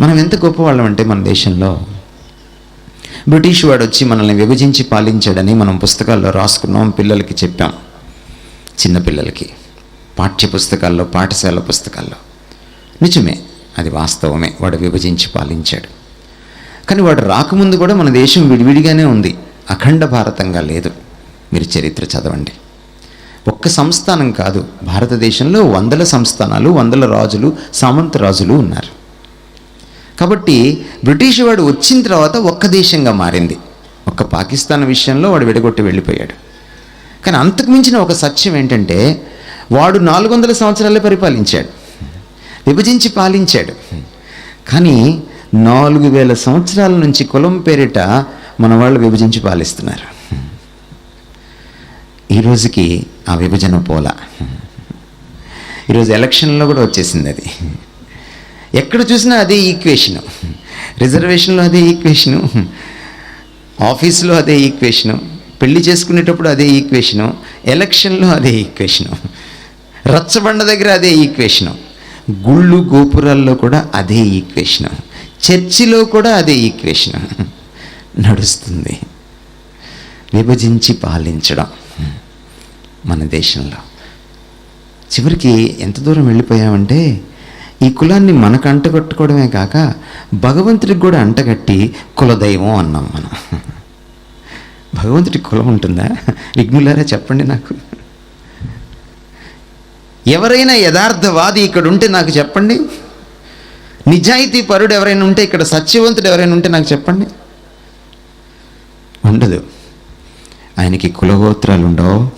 మనం ఎంత గొప్పవాళ్ళం అంటే మన దేశంలో బ్రిటిష్ వాడు వచ్చి మనల్ని విభజించి పాలించాడని మనం పుస్తకాల్లో రాసుకున్నాం పిల్లలకి చెప్పాం. చిన్నపిల్లలకి పాఠ్య పుస్తకాల్లో పాఠశాల పుస్తకాల్లో. నిజమే అది వాస్తవమే వాడు విభజించి పాలించాడు. కానీ వాడు రాకముందు కూడా మన దేశం విడివిడిగానే ఉంది. అఖండ భారతంగా లేదు. మీరు చరిత్ర చదవండి. ఒక్క సంస్థానం కాదు భారతదేశంలో వందల సంస్థానాలు వందల రాజులు సామంత రాజులు ఉన్నారు. కాబట్టి బ్రిటిష్ వాడు వచ్చిన తర్వాత ఒక్క దేశంగా మారింది. ఒక్క పాకిస్తాన్ విషయంలో వాడు విడగొట్టి వెళ్ళిపోయాడు. కానీ అంతకు మించిన ఒక సత్యం ఏంటంటే వాడు నాలుగు వందల సంవత్సరాలే పరిపాలించాడు. విభజించి పాలించాడు. కానీ నాలుగు వేల సంవత్సరాల నుంచి కులం పేరిట మన వాళ్ళు విభజించి పాలిస్తున్నారు. ఈ రోజుకి ఆ విభజన పోలా. ఈరోజు ఎలక్షన్లో కూడా వచ్చేసింది అది. ఎక్కడ చూసినా అదే ఈక్వేషను రిజర్వేషన్లో అదే ఈక్వేషను ఆఫీసులో అదే ఈక్వేషను పెళ్ళి చేసుకునేటప్పుడు అదే ఈక్వేషను ఎలక్షన్లో అదే ఈక్వేషను రచ్చబండ దగ్గర అదే ఈక్వేషను గుళ్ళు గోపురాల్లో కూడా అదే ఈక్వేషను చర్చిలో కూడా అదే ఈక్వేషను నడుస్తుంది. విభజించి పాలించడం మన దేశంలో. చివరికి ఎంత దూరం వెళ్ళిపోయామంటే ఈ కులాన్ని మనకు అంటగట్టుకోవడమే కాక భగవంతుడికి కూడా అంటగట్టి కులదైవం అన్నాం మనం. భగవంతుడికి కులం ఉంటుందా? విఘ్నులారా చెప్పండి నాకు. ఎవరైనా యథార్థవాది ఇక్కడ ఉంటే నాకు చెప్పండి. నిజాయితీ పరుడు ఎవరైనా ఉంటే ఇక్కడ సత్యవంతుడు ఎవరైనా ఉంటే నాకు చెప్పండి. ఉండదు. ఆయనకి కులగోత్రాలు ఉండవు.